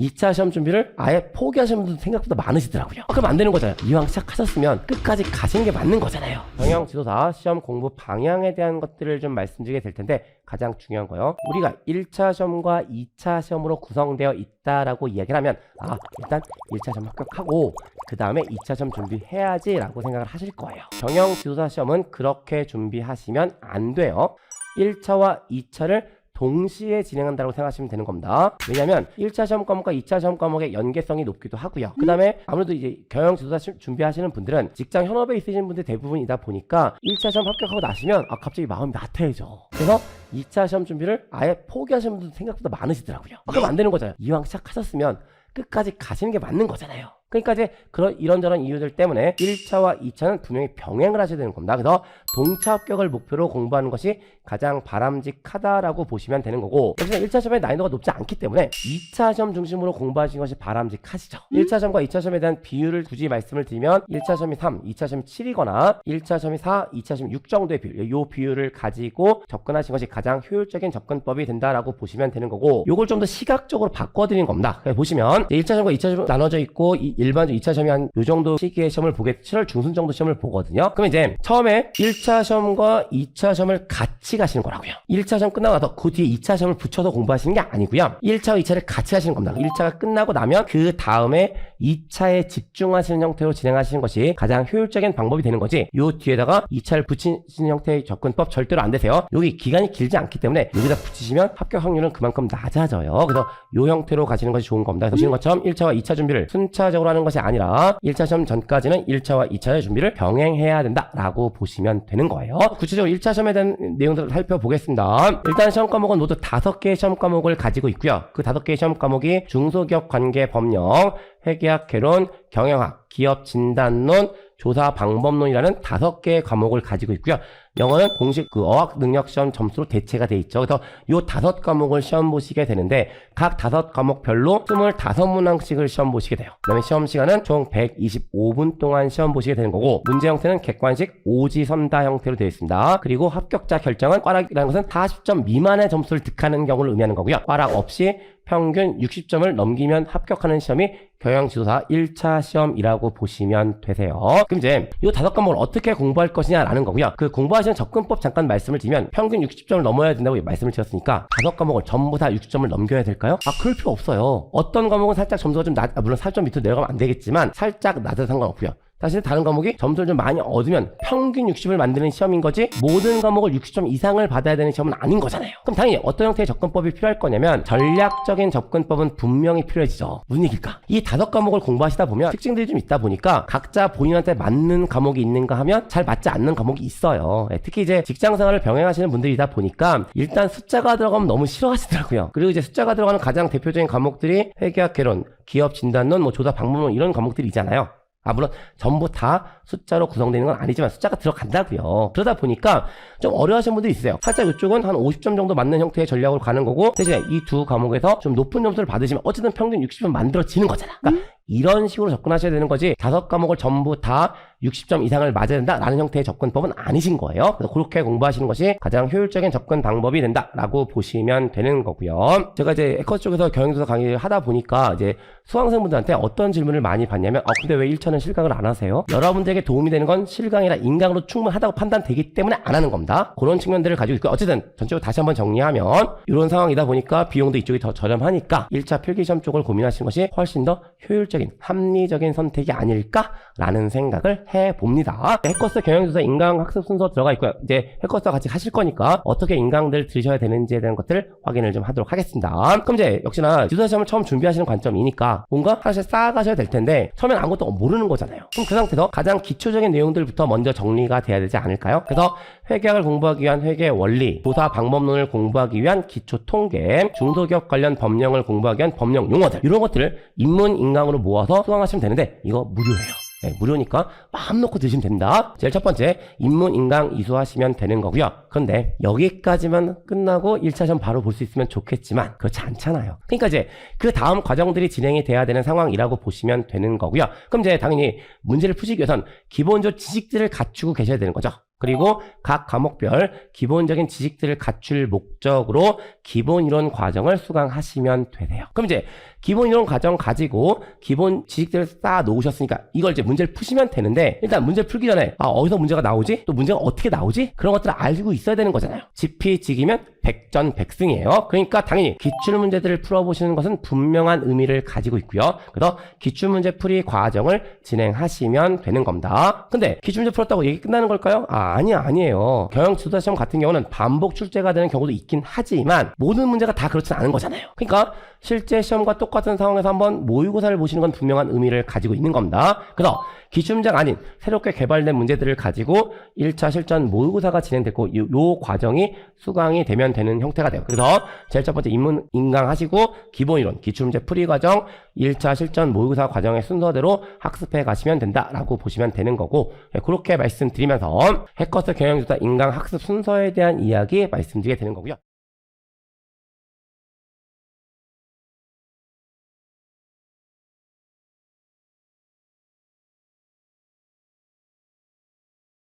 2차 시험 준비를 아예 포기하시는 분들 생각보다 많으시더라고요. 그럼 안 되는 거잖아요. 이왕 시작하셨으면 끝까지 가시는 게 맞는 거잖아요. 경영 지도사 시험 공부 방향에 대한 것들을 좀 말씀드리게 될 텐데 가장 중요한 거요. 우리가 1차 시험과 2차 시험으로 구성되어 있다라고 이야기를 하면 아 일단 1차 시험 합격하고 그 다음에 2차 시험 준비해야지 라고 생각을 하실 거예요. 경영 지도사 시험은 그렇게 준비하시면 안 돼요. 1차와 2차를 동시에 진행한다고 생각하시면 되는 겁니다. 왜냐하면 1차 시험 과목과 2차 시험 과목의 연계성이 높기도 하고요. 그 다음에 아무래도 이제 경영 지도사 시- 준비하시는 분들은 직장 현업에 있으신 분들 대부분이다 보니까 1차 시험 합격하고 나시면 아 갑자기 마음이 나태해져. 그래서 2차 시험 준비를 아예 포기하시는 분들 생각보다 많으시더라고요. 아, 그럼 안 되는 거잖아요. 이왕 시작하셨으면 끝까지 가시는 게 맞는 거잖아요. 그러니까 이제 그런 이런저런 이유들 때문에 1차와 2차는 분명히 병행을 하셔야 되는 겁니다. 그래서 동차 합격을 목표로 공부하는 것이 가장 바람직하다라고 보시면 되는 거고 여기서 1차 시험의 난이도가 높지 않기 때문에 2차 시험 중심으로 공부하시는 것이 바람직하시죠. 1차 시험과 2차 시험에 대한 비율을 굳이 말씀을 드리면 1차 시험이 3, 2차 시험이 7이거나 1차 시험이 4, 2차 시험이 6 정도의 비율 이 비율을 가지고 접근하신 것이 가장 효율적인 접근법이 된다라고 보시면 되는 거고 요걸 좀 더 시각적으로 바꿔드리는 겁니다. 그래서 보시면 1차 시험과 2차 시험 나눠져 있고 이- 일반적으로 2차 시험이 한 요 정도 시기의 시험을 보게 7월 중순 정도 시험을 보거든요. 그럼 이제 처음에 1차 시험과 2차 시험을 같이 가시는 거라고요. 1차 시험 끝나고 나서 그 뒤에 2차 시험을 붙여서 공부하시는 게 아니고요. 1차와 2차를 같이 하시는 겁니다. 1차가 끝나고 나면 그 다음에 2차에 집중하시는 형태로 진행하시는 것이 가장 효율적인 방법이 되는 거지. 요 뒤에다가 2차를 붙이시는 형태의 접근법 절대로 안 되세요. 여기 기간이 길지 않기 때문에 여기다 붙이시면 합격 확률은 그만큼 낮아져요. 그래서 요 형태로 가시는 것이 좋은 겁니다. 보시는 것처럼 1차와 2차 준비를 순차적으로 하는 것이 아니라 1차 시험 전까지는 1차와 2차의 준비를 병행해야 된다라고 보시면 되는 거예요. 구체적으로 1차 시험에 대한 내용들을 살펴보겠습니다. 일단 시험 과목은 모두 5개의 시험 과목을 가지고 있고요. 그 5개의 시험 과목이 중소기업 관계 법령, 회계학 개론, 경영학, 기업 진단론, 조사 방법론이라는 다섯 개의 과목을 가지고 있고요. 영어는 공식 그 어학 능력 시험 점수로 대체가 돼 있죠. 그래서 요 다섯 과목을 시험 보시게 되는데 각 다섯 과목별로 25문항씩을 시험 보시게 돼요. 그다음에 시험 시간은 총 125분 동안 시험 보시게 되는 거고 문제 형태는 객관식 오지선다 형태로 되어 있습니다. 그리고 합격자 결정은 꽈락이라는 것은 40점 미만의 점수를 득하는 경우를 의미하는 거고요. 꽈락 없이 평균 60점을 넘기면 합격하는 시험이 경영지도사 1차 시험이라고 보시면 되세요. 그럼 이제 이 다섯 과목을 어떻게 공부할 것이냐라는 거고요. 그 공부하시는 접근법 잠깐 말씀을 드리면 평균 60점을 넘어야 된다고 말씀을 드렸으니까 다섯 과목을 전부 다 60점을 넘겨야 될까요? 아 그럴 필요 없어요. 어떤 과목은 살짝 점수가 좀 낮, 아, 물론 4점 밑으로 내려가면 안 되겠지만 살짝 낮아도 상관없고요. 사실 다른 과목이 점수를 좀 많이 얻으면 평균 60을 만드는 시험인 거지 모든 과목을 60점 이상을 받아야 되는 시험은 아닌 거잖아요. 그럼 당연히 어떤 형태의 접근법이 필요할 거냐면 전략적인 접근법은 분명히 필요해지죠. 무슨 얘기일까? 이 다섯 과목을 공부하시다 보면 특징들이 좀 있다 보니까 각자 본인한테 맞는 과목이 있는가 하면 잘 맞지 않는 과목이 있어요. 예, 특히 이제 직장 생활을 병행하시는 분들이다 보니까 일단 숫자가 들어가면 너무 싫어하시더라고요. 그리고 이제 숫자가 들어가는 가장 대표적인 과목들이 회계학 개론, 기업 진단론, 뭐 조사 방법론 이런 과목들이 있잖아요. 아, 물론 전부 다 숫자로 구성되는 건 아니지만 숫자가 들어간다고요. 그러다 보니까 좀 어려워하시는 분들이 있어요. 살짝 이쪽은 한 50점 정도 맞는 형태의 전략으로 가는 거고 대신에 이 두 과목에서 좀 높은 점수를 받으시면 어쨌든 평균 60점 만들어지는 거잖아. 그러니까 이런 식으로 접근하셔야 되는 거지 다섯 과목을 전부 다 60점 이상을 맞아야 된다라는 형태의 접근법은 아니신 거예요. 그래서 그렇게 공부하시는 것이 가장 효율적인 접근 방법이 된다라고 보시면 되는 거고요. 제가 이제 에커스 쪽에서 경영도사 강의를 하다 보니까 이제 수강생분들한테 어떤 질문을 많이 받냐면 아 근데 왜 1차는 실강을 안 하세요? 여러분들에게 도움이 되는 건 실강이라 인강으로 충분하다고 판단되기 때문에 안 하는 겁니다. 그런 측면들을 가지고 있고 어쨌든 전체적으로 다시 한번 정리하면 이런 상황이다 보니까 비용도 이쪽이 더 저렴하니까 1차 필기 시험 쪽을 고민하시는 것이 훨씬 더 효율적인 합리적인 선택이 아닐까라는 생각을 해봅니다. 해커스 경영조사 인강 학습 순서 들어가 있고요. 이제 해커스와 같이 하실 거니까 어떻게 인강들 들으셔야 되는지에 대한 것들을 확인을 좀 하도록 하겠습니다. 그럼 이제 역시나 지도사 시험을 처음 준비하시는 관점이니까 뭔가 사실 쌓아가셔야 될 텐데 처음엔 아무것도 모르는 거잖아요. 그럼 그 상태에서 가장 기초적인 내용들부터 먼저 정리가 돼야 되지 않을까요? 그래서 회계학을 공부하기 위한 회계 원리, 조사 방법론을 공부하기 위한 기초 통계, 중소기업 관련 법령을 공부하기 위한 법령 용어들 이런 것들을 인문 인강으로 모아서 수강하시면 되는데 이거 무료예요. 네, 무료니까 마음 놓고 드시면 됩니다. 제일 첫 번째, 인문, 인강 이수하시면 되는 거고요. 그런데 여기까지만 끝나고 1차 시험 바로 볼 수 있으면 좋겠지만 그렇지 않잖아요. 그러니까 이제 그 다음 과정들이 진행이 돼야 되는 상황이라고 보시면 되는 거고요. 그럼 이제 당연히 문제를 푸시기 위해선 기본적 지식들을 갖추고 계셔야 되는 거죠. 그리고 각 과목별 기본적인 지식들을 갖출 목적으로 기본 이론 과정을 수강하시면 되네요. 그럼 이제 기본 이론 과정 가지고 기본 지식들을 쌓아 놓으셨으니까 이걸 이제 문제를 푸시면 되는데 일단 문제 풀기 전에 아 어디서 문제가 나오지? 또 문제가 어떻게 나오지? 그런 것들을 알고 있어야 되는 거잖아요. 지피지기면 백전백승이에요. 그러니까 당연히 기출 문제들을 풀어보시는 것은 분명한 의미를 가지고 있고요. 그래서 기출 문제 풀이 과정을 진행하시면 되는 겁니다. 근데 기출 문제 풀었다고 얘기 끝나는 걸까요? 아 아니야 아니에요. 경영 지도자 시험 같은 경우는 반복 출제가 되는 경우도 있긴 하지만 모든 문제가 다 그렇진 않은 거잖아요. 그러니까 실제 시험과 똑같은 상황에서 한번 모의고사를 보시는 건 분명한 의미를 가지고 있는 겁니다. 그래서 기출문제가 아닌 새롭게 개발된 문제들을 가지고 1차 실전 모의고사가 진행됐고 요, 요 과정이 수강이 되면 되는 형태가 돼요. 그래서 제일 첫 번째 인문 인강하시고 기본 이론 기출문제 풀이 과정 1차 실전 모의고사 과정의 순서대로 학습해 가시면 된다라고 보시면 되는 거고 예, 그렇게 말씀드리면서 해커스 경영주다 인강 학습 순서에 대한 이야기 말씀드리게 되는 거고요.